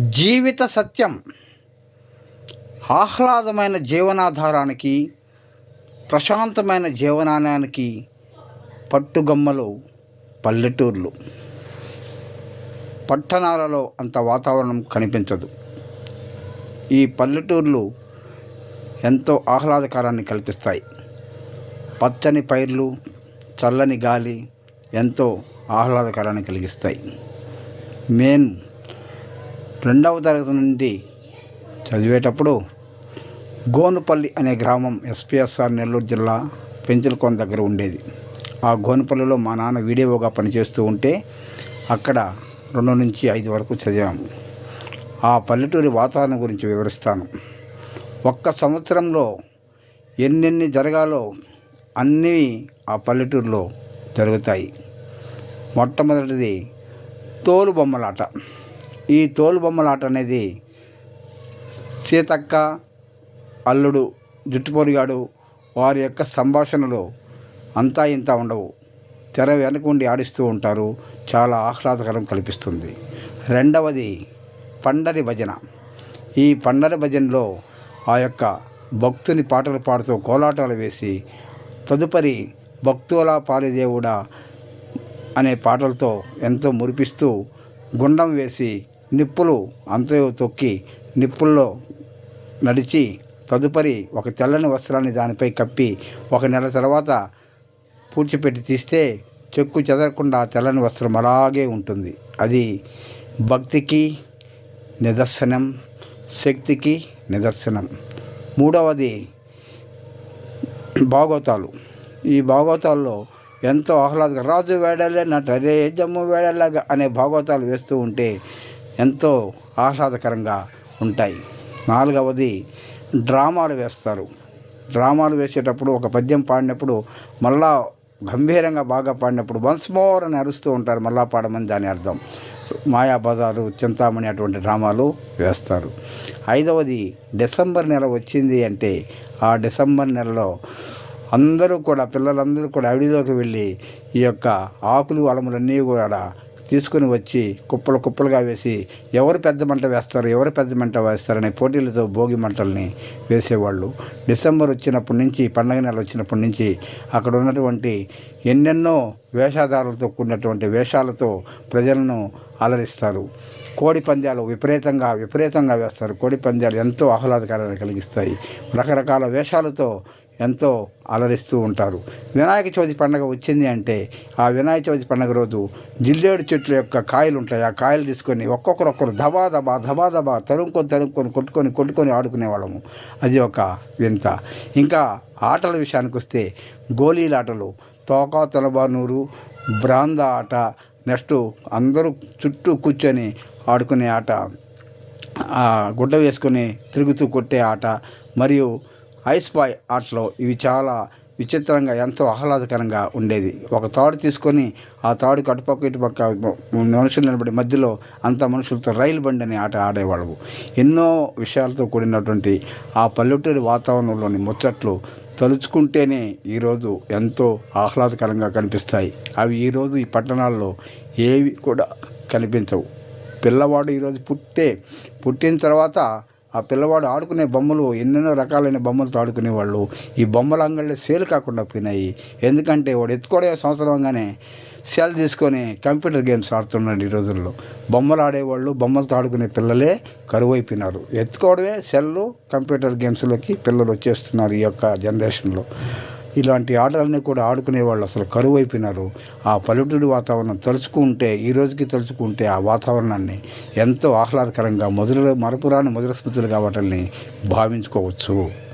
జీవిత సత్యం ఆహ్లాదమైన జీవనాధారానికి ప్రశాంతమైన జీవనానికి పట్టుగమ్మలు పల్లెటూర్లు. పట్టణాలలో అంత వాతావరణం కనిపించదు. ఈ పల్లెటూర్లు ఎంతో ఆహ్లాదకరాన్ని కల్పిస్తాయి. పచ్చని పైర్లు చల్లని గాలి ఎంతో ఆహ్లాదకరాన్ని కలిగిస్తాయి. మెయిన్ రెండవ తరగతి నుండి చదివేటప్పుడు గోనుపల్లి అనే గ్రామం ఎస్పిఎస్ఆర్ నెల్లూరు జిల్లా పెంచులకొండ దగ్గర ఉండేది. ఆ గోనుపల్లిలో మా నాన్న వీడియోగా పనిచేస్తూ ఉంటే అక్కడ రెండు నుంచి ఐదు వరకు చదివాము. ఆ పల్లెటూరి వాతావరణం గురించి వివరిస్తాను. ఒక్క సంవత్సరంలో ఎన్నెన్ని జరగాలో అన్నీ ఆ పల్లెటూరులో జరుగుతాయి. మొట్టమొదటిది తోలు బొమ్మలాట ఈ తోలుబొమ్మలాట అనేది సీతక్క అల్లుడు జుట్టుపోరిగాడు వారి యొక్క సంభాషణలో అంతా ఇంత ఉండవు. తెర వెనకుండి ఆడిస్తూ ఉంటారు. చాలా ఆహ్లాదకరం కల్పిస్తుంది. రెండవది పండరి భజన. ఈ పండరి భజనలో ఆ యొక్క భక్తుని పాటలు పాడుతూ కోలాటాలు వేసి తదుపరి భక్తుల పాలిదేవుడా అనే పాటలతో ఎంతో మురిపిస్తూ గుండం వేసి నిప్పులు అంత తొక్కి నిప్పుల్లో నడిచి తదుపరి ఒక తెల్లని వస్త్రాన్ని దానిపై కప్పి ఒక నెల తర్వాత పూడ్చిపెట్టి తీస్తే చెక్కు చెదరకుండా తెల్లని వస్త్రం అలాగే ఉంటుంది. అది భక్తికి నిదర్శనం శక్తికి నిదర్శనం. మూడవది భాగవతాలు. ఈ భాగవతాల్లో ఎంతో ఆహ్లాదకర రాజు వేడలే నటే జమ్ము వేడలాగా అనే భాగవతాలు వేస్తూ ఉంటే ఎంతో ఆహ్లాదకరంగా ఉంటాయి. నాలుగవది డ్రామాలు వేస్తారు. డ్రామాలు వేసేటప్పుడు ఒక పద్యం పాడినప్పుడు మళ్ళా గంభీరంగా బాగా పాడినప్పుడు వన్స్ మోర్ అని అరుస్తూ ఉంటారు మళ్ళా పాడమని దాని అర్థం. మాయాబజారు చింతామణి అటువంటి డ్రామాలు వేస్తారు. ఐదవది డిసెంబర్ నెల వచ్చింది అంటే ఆ డిసెంబర్ నెలలో అందరూ కూడా పిల్లలందరూ కూడా అడవిలోకి వెళ్ళి ఈ యొక్క ఆకులు అలములన్నీ కూడా తీసుకుని వచ్చి కుప్పలు కుప్పలుగా వేసి ఎవరు పెద్ద మంట వేస్తారు ఎవరు పెద్ద మంట వేస్తారనే పోటీలతో భోగి మంటల్ని వేసేవాళ్ళు. డిసెంబర్ వచ్చినప్పటి నుంచి పండగ నెల వచ్చినప్పటి నుంచి అక్కడ ఉన్నటువంటి ఎన్నెన్నో వేషాధారులతో కూడినటువంటి వేషాలతో ప్రజలను అలరిస్తారు. కోడి పందాలు విపరీతంగా విపరీతంగా వేస్తారు. కోడి పందాలు ఎంతో ఆహ్లాదకరాన్ని కలిగిస్తాయి. రకరకాల వేషాలతో ఎంతో అలరిస్తూ ఉంటారు. వినాయక చవితి పండుగ వచ్చింది అంటే ఆ వినాయక చవితి పండుగ రోజు జిల్లేడు చెట్ల యొక్క కాయలు ఉంటాయి ఆ కాయలు తీసుకొని ఒక్కొక్కరు ఒక్కరు దబా దబా దబా దబా తరుముకొని తరుముకొని కొట్టుకొని కొట్టుకొని ఆడుకునేవాళ్ళము అది ఒక వింత. ఇంకా ఆటల విషయానికి వస్తే గోళీల ఆటలు తోకా తలబానూరు బ్రాంద ఆట నెక్స్ట్ అందరూ చుట్టూ కూర్చొని ఆడుకునే ఆట గుడ్డ వేసుకొని తిరుగుతూ కొట్టే ఆట మరియు ఐస్ బాయ్ ఆటలో ఇవి చాలా విచిత్రంగా ఎంతో ఆహ్లాదకరంగా ఉండేది. ఒక తాడు తీసుకొని ఆ తాడు అటుపక్క ఇటుపక్క మనుషులు నిలబడి మధ్యలో అంత మనుషులతో రైలు బండి అనే ఆట ఆడేవాళ్ళు ఎన్నో విషయాలతో కూడినటువంటి ఆ పల్లెటూరి వాతావరణంలోని ముచ్చట్లు తలుచుకుంటేనే ఈరోజు ఎంతో ఆహ్లాదకరంగా కనిపిస్తాయి. అవి ఈరోజు ఈ పట్టణాల్లో ఏవి కూడా కనిపించవు. పిల్లవాడు ఈరోజు పుట్టే పుట్టిన తర్వాత ఆ పిల్లవాడు ఆడుకునే బొమ్మలు ఎన్నెన్నో రకాలైన బొమ్మలతో ఆడుకునేవాళ్ళు. ఈ బొమ్మల అంగళ్ళే సేల్ కాకుండా పోయినాయి. ఎందుకంటే వాడు ఎత్తుకోవడే సంవత్సరంగానే సెల్ తీసుకొని కంప్యూటర్ గేమ్స్ ఆడుతున్నాడు ఈ రోజుల్లో. బొమ్మలు ఆడేవాళ్ళు బొమ్మలతో ఆడుకునే పిల్లలే కరువైపోయినారు. ఎత్తుకోవడమే సెల్లు కంప్యూటర్ గేమ్స్లోకి పిల్లలు వచ్చేస్తున్నారు ఈ యొక్క జనరేషన్లో. ఇలాంటి ఆటలన్నీ కూడా ఆడుకునే వాళ్ళు అసలు కరువు అయిపోయినారు ఆ పల్లెటూరి వాతావరణం తలుచుకుంటే ఈ రోజుకి తలుచుకుంటే ఆ వాతావరణాన్ని ఎంతో ఆహ్లాదకరంగా మధుర మరపురాని మధుర స్మృతులుగా వాటిని భావించుకోవచ్చు.